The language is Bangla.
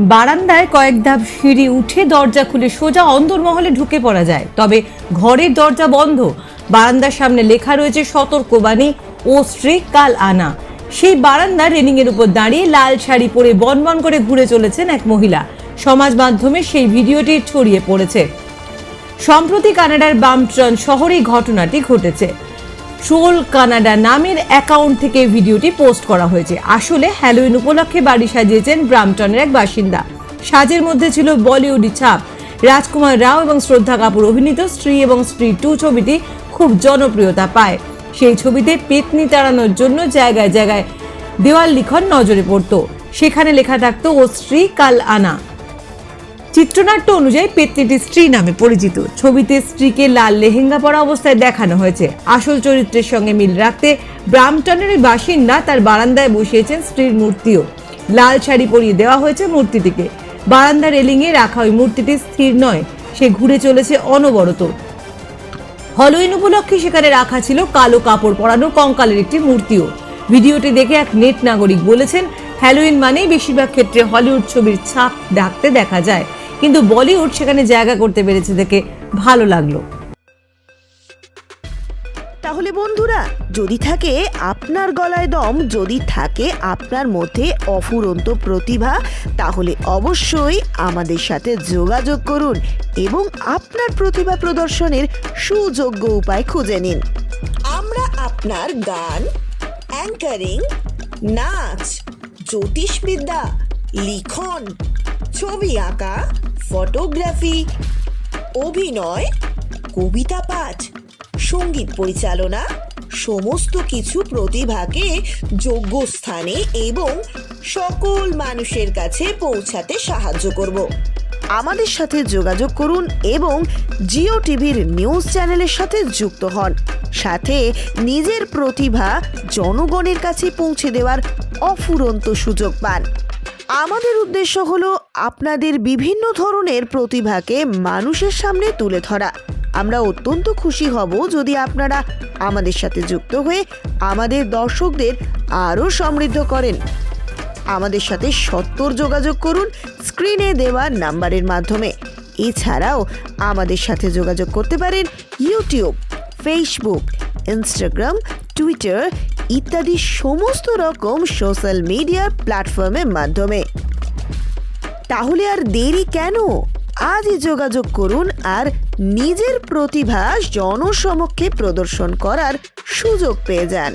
বারান্দায় কয়েক ধাপ সিঁড়ি উঠে দরজা খুলে সোজা অন্দরমহলে ঢুকে পড়া যায়। তবে ঘরের দরজা বন্ধ। বারান্দার সামনে লেখা রয়েছে, সতর্কবাণী ও শ্রী কাল আনা। সেই বারান্দা রেলিং এর উপর দাঁড়িয়ে লাল শাড়ি পরে বনবন করে ঘুরে চলেছেন এক মহিলা। সমাজ মাধ্যমে সেই ভিডিওটি ছড়িয়ে পড়েছে। সম্প্রতি কানাডার বামট্রন শহরে ঘটনাটি ঘটেছে। ট্রোল কানাডা নামের অ্যাকাউন্ট থেকে ভিডিওটি পোস্ট করা হয়েছে। আসলে হ্যালোইন উপলক্ষে বাড়ি সাজিয়েছেন ব্রামটনের এক বাসিন্দা। সাজের মধ্যে ছিল বলিউডি ছাপ। রাজকুমার রাও এবং শ্রদ্ধা কাপুর অভিনীত স্ত্রী এবং স্ত্রী টু ছবিটি খুব জনপ্রিয়তা পায়। সেই ছবিতে পেতনি তাড়ানোর জন্য জায়গায় জায়গায় দেওয়াল লিখন নজরে পড়ত। সেখানে লেখা থাকতো, ও স্ত্রী, কাল আনা। চিত্রনাট্য অনুযায়ী পেতনিটি স্ত্রী নামে পরিচিত। ছবিতে স্ত্রীকে লাল লেহেঙ্গা পরা অবস্থায় দেখানো হয়েছে। আসল চরিত্রের সঙ্গে মিল রাখতে ব্রামটনের বাসিন্দা তার বারান্দায় বসিয়েছেন স্ত্রীর মূর্তিও। লাল শাড়ি পরিয়ে দেওয়া হয়েছে মূর্তিটিকে। বারান্দা রেলিংয়ে রাখা ওই মূর্তিটি স্থির নয়, সে ঘুরে চলেছে অনবরত। হলোইন উপলক্ষে সেখানে রাখা ছিল কালো কাপড় পরানো কঙ্কালের একটি মূর্তিও। ভিডিওটি দেখে এক নেট নাগরিক বলেছেন, হ্যালোইন মানেই বেশিরভাগ ক্ষেত্রে হলিউড ছবির ছাপ ডাকতে দেখা যায়। কিন্তু বলিউড সেখানে জায়গা করতে পেরেছে দেখে ভালো লাগল। তাহলে বন্ধুরা, যদি থাকে আপনার গলায় দম, যদি থাকে আপনার মধ্যে অফুরন্ত প্রতিভা, তাহলে অবশ্যই আমাদের সাথে যোগাযোগ করুন এবং আপনার প্রতিভা প্রদর্শনের সুযোগ্য উপায় খুঁজে নিন। আমরা আপনার গান অ্যাঙ্কারিং নাচ, জ্যোতিষবিদ্যা, লিখন ছবি আঁকা, ফটোগ্রাফি, অভিনয়, কবিতা পাঠ, সংগীত পরিচালনা, সমস্ত কিছু প্রতিভাকে যোগ্য স্থানে এবং সকল মানুষের কাছে পৌঁছাতে সাহায্য করব। আমাদের সাথে যোগাযোগ করুন এবং জিও টিভির নিউজ চ্যানেলের সাথে যুক্ত হন। সাথে নিজের প্রতিভা জনগণের কাছে পৌঁছে দেওয়ার অফুরন্ত সুযোগ পান। আমাদের উদ্দেশ্য হলো আপনাদের বিভিন্ন ধরনের প্রতিভাকে মানুষের সামনে তুলে ধরা। আমরা অত্যন্ত খুশি হব যদি আপনারা আমাদের সাথে যুক্ত হয়ে আমাদের দর্শকদের আরও সমৃদ্ধ করেন। আমাদের সাথে সত্তর যোগাযোগ করুন স্ক্রিনে দেওয়া নাম্বারের মাধ্যমে। এছাড়াও আমাদের সাথে যোগাযোগ করতে পারেন ইউটিউব, ফেসবুক, ইনস্টাগ্রাম, টুইটার ইত্যাদি সমস্ত রকম সোশ্যাল মিডিয়া প্ল্যাটফর্মের মাধ্যমে। তাহলে আর দেরি কেন? আজই যোগাযোগ করুন আর নিজের প্রতিভা জনসমক্ষে প্রদর্শন করার সুযোগ পেয়ে যান।